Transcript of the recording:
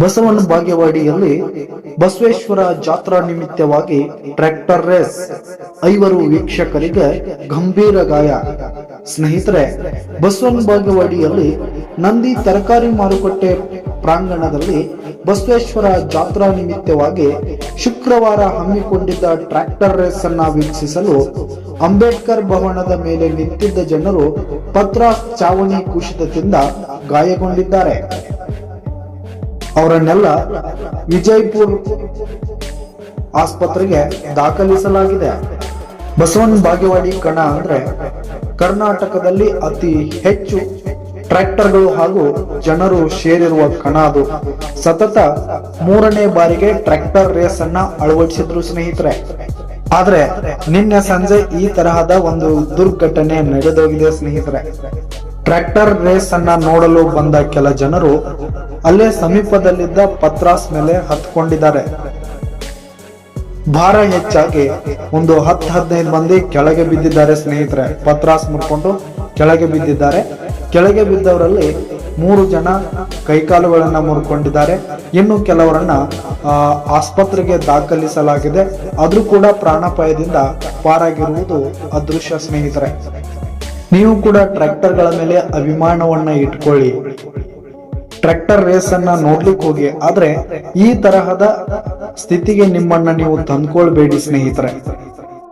ಬಸವನ ಭಾಗ್ಯವಾಡಿಯಲ್ಲಿ ಬಸವೇಶ್ವರ ಜಾತ್ರಾ ನಿಮಿತ್ತವಾಗಿ ಟ್ರ್ಯಾಕ್ಟರ್ ರೇಸ್. ಐವರು ವೀಕ್ಷಕರಿಗೆ ಗಂಭೀರ ಗಾಯ. ಸ್ನೇಹಿತರೆ ಬಸವನ ಭಾಗ್ಯವಾಡಿಯಲ್ಲಿ ನಂದಿ ತರಕಾರಿ ಮಾರುಕಟ್ಟೆ ಪ್ರಾಂಗಣದಲ್ಲಿ ಬಸವೇಶ್ವರ ಜಾತ್ರಾ ನಿಮಿತ್ತವಾಗಿ ಶುಕ್ರವಾರ ಹಮ್ಮಿಕೊಂಡಿದ್ದ ಟ್ರ್ಯಾಕ್ಟರ್ ರೇಸ್ ಅನ್ನ ವೀಕ್ಷಿಸಲು ಅಂಬೇಡ್ಕರ್ ಭವನದ ಮೇಲೆ ನಿಂತಿದ್ದ ಜನರು ಪತ್ರ ಚಾವಣಿ ಕುಸಿತದಿಂದ ಗಾಯಗೊಂಡಿದ್ದಾರೆ. ಅವರನ್ನೆಲ್ಲ ವಿಜಯಪುರ್ ಆಸ್ಪತ್ರೆಗೆ ದಾಖಲಿಸಲಾಗಿದೆ. ಬಸವನ್ ಬಾಗೇವಾಡಿ ಕಣ ಅಂದ್ರೆ ಕರ್ನಾಟಕದಲ್ಲಿ ಅತಿ ಹೆಚ್ಚು ಟ್ರ್ಯಾಕ್ಟರ್ಗಳು ಹಾಗೂ ಜನರು ಸೇರಿರುವ ಕಣ ಅದು. ಸತತ ಮೂರನೇ ಬಾರಿಗೆ ಟ್ರ್ಯಾಕ್ಟರ್ ರೇಸ್ ಅನ್ನ ಅಳವಡಿಸಿದ್ರು ಸ್ನೇಹಿತರೆ. ಆದ್ರೆ ನಿನ್ನೆ ಸಂಜೆ ಈ ತರಹದ ಒಂದು ದುರ್ಘಟನೆ ನಡೆದೋಗಿದೆ ಸ್ನೇಹಿತರೆ. ಟ್ರ್ಯಾಕ್ಟರ್ ರೇಸ್ ಅನ್ನ ನೋಡಲು ಬಂದ ಕೆಲ ಜನರು ಅಲ್ಲೇ ಸಮೀಪದಲ್ಲಿದ್ದ ಪತ್ರಾಸ್ ಮೇಲೆ ಹತ್ಕೊಂಡಿದ್ದಾರೆ. ಭಾರ ಹೆಚ್ಚಾಗಿ ಒಂದು ಹತ್ತು ಹದಿನೈದು ಮಂದಿ ಕೆಳಗೆ ಬಿದ್ದಿದ್ದಾರೆ ಸ್ನೇಹಿತರೆ. ಪತ್ರಾಸ್ ಮುರ್ಕೊಂಡು ಕೆಳಗೆ ಬಿದ್ದಿದ್ದಾರೆ. ಕೆಳಗೆ ಬಿದ್ದವರಲ್ಲಿ ಮೂರು ಜನ ಕೈಕಾಲುಗಳನ್ನ ಮುರ್ಕೊಂಡಿದ್ದಾರೆ. ಇನ್ನು ಕೆಲವರನ್ನ ಆಸ್ಪತ್ರೆಗೆ ದಾಖಲಿಸಲಾಗಿದೆ. ಆದ್ರೂ ಕೂಡ ಪ್ರಾಣಾಪಾಯದಿಂದ ಪಾರಾಗಿರುವುದು ಅದೃಶ್ಯ ಸ್ನೇಹಿತರೆ. ನೀವು ಕೂಡ ಟ್ರ್ಯಾಕ್ಟರ್ಗಳ ಮೇಲೆ ಅಭಿಮಾನವನ್ನ ಇಟ್ಕೊಳ್ಳಿ. ಟ್ರ್ಯಾಕ್ಟರ್ ರೇಸ್ ಅನ್ನ ನೋಡ್ಲಿಕ್ಕೆ ಹೋಗಿ, ಆದ್ರೆ ಈ ತರಹದ ಸ್ಥಿತಿಗೆ ನಿಮ್ಮನ್ನ ನೀವು ತಂದ್ಕೊಳ್ಬೇಡಿ ಸ್ನೇಹಿತರೆ.